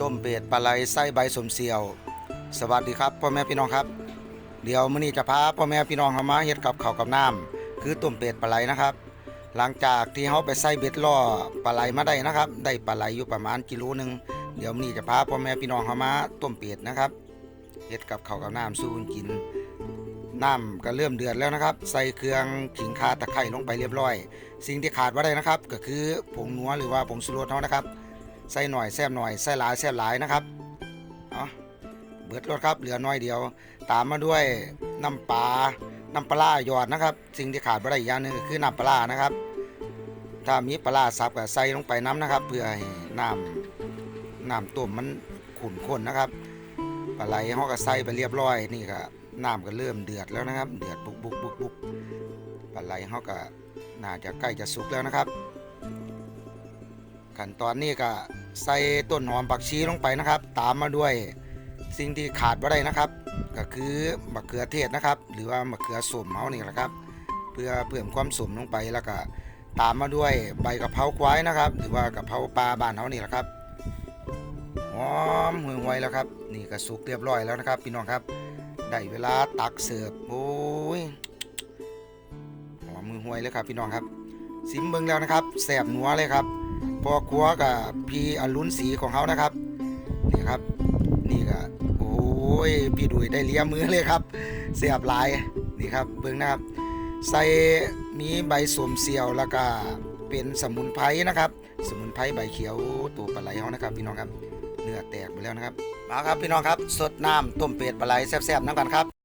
ต้มเป็ดปลาไหลไส้ใบสมเสียว สวัสดีครับพ่อแม่พี่น้องครับ เดี๋ยวมื้อนี้จะพาพ่อแม่พี่น้องเขามาเฮ็ดกับข้าวกับน้ำคือต้มเป็ดปลาไหลนะครับ หลังจากที่เขาไปใส่เบ็ดล่อปลาไหลมาได้นะครับ ได้ปลาไหลอยู่ประมาณกิโลหนึงเดี๋ยวมื้อนี้จะพาพ่อแม่พี่น้องเขามาต้มเป็ดนะครับเฮ็ดกับข้าวกับน้ำสู้กันกินน้ำก็เริ่มเดือดแล้วนะครับ ใส่เครื่องขิงข่าตะไคร้ลงไปเรียบร้อย สิ่งที่ขาดว่าได้นะครับ ก็คือผงนัวหรือว่าผงชูรสเขานะครับ ใส่หน่อยแซ่บหน่อยใส่หลายแซ่บหลายนะครับเอาเบิดรสครับเหลือน้อยเดียว ตามมาด้วยน้ำปลาน้ำปลาหยอดนะครับ สิ่งที่ขาดไม่ได้อีกอย่างหนึงคือน้ำปลานะครับ ถ้ามีปลาร้าสับก็ใส่ลงไปน้ำนะครับ เพื่อให้น้ำน้ำต้มมันขุ่นข้นนะครับปลาไหลเขาก็ใส่ไปเรียบร้อยนี่ก็น้ำก็เริ่มเดือดแล้วนะครับ เดือดบุกบุกบุกบุกปลาไหลเขาก็น่าจะใกล้จะสุกแล้วนะครับ ขั้นตอนนี้ก็ใส่ต้นหอมผักชีลงไปนะครับ ตามมาด้วยสิ่งที่ขาดไม่ได้นะครับ ก็คือมะเขือเทศนะครับ หรือว่ามะเขือส้มเฮานี่แหละครับ เพื่อเพิ่มความสมลงไปแล้วก็ตามมาด้วยใบกะเพราควายนะครับ หรือว่ากะเพราปลาบ้านเฮานี่แหละครับหอมห่วยแล้วครับ นี่ก็สุกเรียบร้อยแล้วนะครับ พี่น้องครับได้เวลาตักเสิร์ฟโอ้ยหอมมือห่วยเลยครับพี่น้องครับซิมเบิงแล้วนะครับแซ่บนัวเลยครับ พ่อครัวกับพี่อรุณศรีของเขานะครับ นี่ครับ นี่ก็โอ้ยพี่ดุยได้เลี้ยมือเลยครับ เสียบหลายนี่ครับเบื้องหน้าครับ ใส่มีใบสมเสียวแล้วก็เป็นสมุนไพรนะครับ สมุนไพรใบเขียวตัวปลาไหลเขานะครับ พี่น้องครับเนื้อแตกไปแล้วนะครับมาครับพี่น้องครับสดน้ำต้มเป็ดปลาไหลแซ่บๆน้ำกันครับ